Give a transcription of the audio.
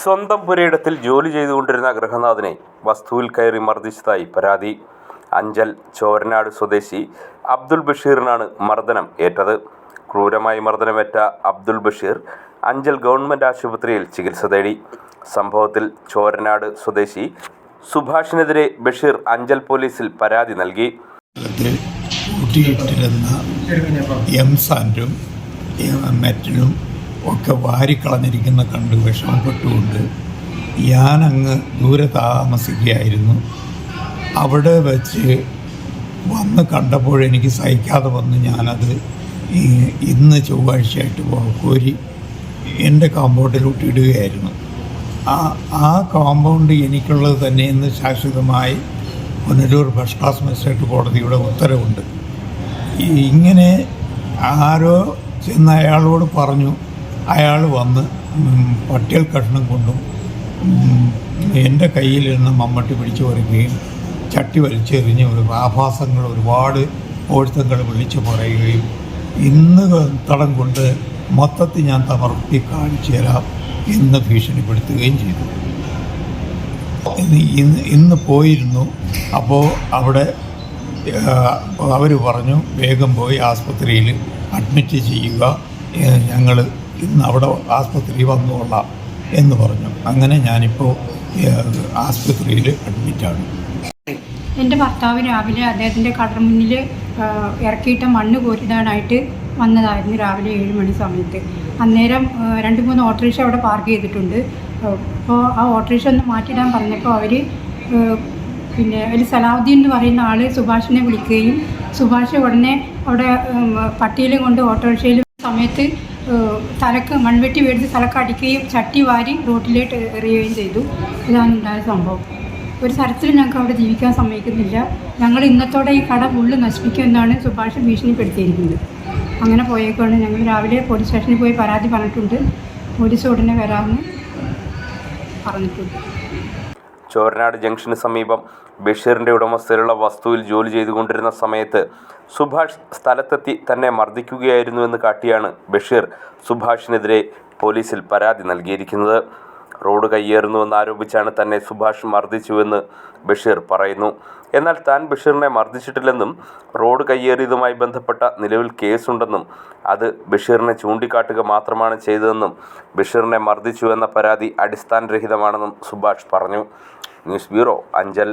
സ്വന്തം പുരയിടത്തിൽ ജോലി ചെയ്തുകൊണ്ടിരുന്ന ഗൃഹനാഥനെ വസ്തുവിൽ കയറി മർദ്ദിച്ചതായി പരാതി. അഞ്ചൽ ചോരനാട് സ്വദേശി അബ്ദുൽ ബഷീറിനാണ് മർദ്ദനം ഏറ്റത്. ക്രൂരമായി മർദ്ദനമേറ്റ അബ്ദുൽ ബഷീർ അഞ്ചൽ ഗവൺമെന്റ് ആശുപത്രിയിൽ ചികിത്സ തേടി. സംഭവത്തിൽ ചോരനാട് സ്വദേശി സുഭാഷിനെതിരെ ബഷീർ അഞ്ചൽ പോലീസിൽ പരാതി നൽകി. എം സാൻഡും മെറ്റലും ഒക്കെ വാരിക്കളഞ്ഞിരിക്കുന്ന കണ്ട് വിഷമപ്പെട്ടുകൊണ്ട് ഞാനങ്ങ് ദൂരെ താമസിക്കുകയായിരുന്നു അവിടെ വെച്ച് വന്ന് കണ്ടപ്പോൾ എനിക്ക് സഹിക്കാതെ വന്ന് ഞാനത് ഇന്ന് ചൊവ്വാഴ്ചയായിട്ട് കോരി എന്റെ കോമ്പൗണ്ടിലോട്ട് ഇടുകയായിരുന്നു ആ ആ കോമ്പൗണ്ട് എനിക്കുള്ളത് തന്നെ ഇന്ന് ശാശ്വതമായി പുനലൂർ ഫസ്റ്റ് ക്ലാസ് മജിസ്ട്രേറ്റ് കോടതിയുടെ ഉത്തരവുണ്ട്. ഇങ്ങനെ ആരോ ചെന്ന് അയാളോട് പറഞ്ഞു അയാൾ വന്ന് പട്ടിയൽ കഷ്ണം കൊണ്ടും എന്റെ കയ്യിൽ നിന്ന് മമ്മട്ടി പിടിച്ചു പറിക്കുകയും ചട്ടി വലിച്ചെറിഞ്ഞ് ഒരു ആഭാസങ്ങൾ ഒരുപാട് ഓഴ്ത്തങ്ങൾ വിളിച്ചു പറയുകയും ഇന്ന് തടം കൊണ്ട് മൊത്തത്തിൽ ഞാൻ തമർത്തി കാണിച്ചു തരാം എന്ന് ഭീഷണിപ്പെടുത്തുകയും ചെയ്തു. ഇന്ന് ഇന്ന് പോയിരുന്നു. അപ്പോൾ അവിടെ അവർ പറഞ്ഞു വേഗം പോയി ആസ്പത്രിയിൽ അഡ്മിറ്റ് ചെയ്യുക ഞങ്ങൾ ഇന്ന് അവിടെ ആസ്പത്രി വന്നുകൊള്ളാം എന്ന് പറഞ്ഞു. അങ്ങനെ ഞാനിപ്പോൾ ആസ്പത്രിയിൽ അഡ്മിറ്റാണ് എന്റെ ഭർത്താവ് രാവിലെ അദ്ദേഹത്തിന്റെ കടർ മുന്നിൽ ഇറക്കിയിട്ട മണ്ണ് കോരിടാനായിട്ട് വന്നതായിരുന്നു രാവിലെ ഏഴ് മണി സമയത്ത്. അന്നേരം രണ്ട് മൂന്ന് ഓട്ടോറിക്ഷ അവിടെ പാർക്ക് ചെയ്തിട്ടുണ്ട്. അപ്പോൾ ആ ഓട്ടോറിക്ഷ ഒന്ന് മാറ്റിയിടാൻ പറഞ്ഞപ്പോൾ അവർ പിന്നെ ഒരു സലാഹുദ്ദീൻ എന്ന് പറയുന്ന ആൾ സുഭാഷിനെ വിളിക്കുകയും സുഭാഷ് ഉടനെ അവിടെ പട്ടിയിലും കൊണ്ട് ഓട്ടോറിക്ഷയിൽ സമയത്ത് തലക്ക് മൺവെട്ടി മേടിച്ച് തലക്ക് അടിക്കുകയും ചട്ടി വാരി റോട്ടിലേക്ക് എറിയുകയും ചെയ്തു. ഇതാണ് ഉണ്ടായ സംഭവം. ഒരു തരത്തിലും ഞങ്ങൾക്ക് അവിടെ ജീവിക്കാൻ സമ്മതിക്കുന്നില്ല. ഞങ്ങൾ ഇന്നത്തോടെ ഈ കട ഫുള്ള് നശിപ്പിക്കുമെന്നാണ് സുഭാഷ് ഭീഷണിപ്പെടുത്തിയിരിക്കുന്നത്. അങ്ങനെ പോയേക്കാണ്. ഞങ്ങൾ രാവിലെ പോലീസ് സ്റ്റേഷനിൽ പോയി പരാതി പറഞ്ഞിട്ടുണ്ട്. പോലീസ് ഉടനെ വരാമെന്ന് പറഞ്ഞിട്ടുണ്ട്. ചോരനാട് ജംഗ്ഷന് സമീപം ബഷീറിന്റെ ഉടമസ്ഥയിലുള്ള വസ്തുവിൽ ജോലി ചെയ്തുകൊണ്ടിരുന്ന സമയത്ത് സുഭാഷ് സ്ഥലത്തെത്തി തന്നെ മർദ്ദിക്കുകയായിരുന്നുവെന്ന് കാട്ടിയാണ് ബഷീർ സുഭാഷിനെതിരെ പോലീസിൽ പരാതി നൽകിയിരിക്കുന്നത്. റോഡ് കയ്യേറുന്നുവെന്ന് ആരോപിച്ചാണ് തന്നെ സുഭാഷ് മർദ്ദിച്ചുവെന്ന് ബഷീർ പറയുന്നു. എന്നാൽ താൻ ബഷീറിനെ മർദ്ദിച്ചിട്ടില്ലെന്നും റോഡ് കയ്യേറിയതുമായി ബന്ധപ്പെട്ട നിലവിൽ കേസുണ്ടെന്നും അത് ബഷീറിനെ ചൂണ്ടിക്കാട്ടുക മാത്രമാണ് ചെയ്തതെന്നും ബഷീറിനെ മർദ്ദിച്ചു എന്ന പരാതി അടിസ്ഥാനരഹിതമാണെന്നും സുഭാഷ് പറഞ്ഞു. News bureau Anchal.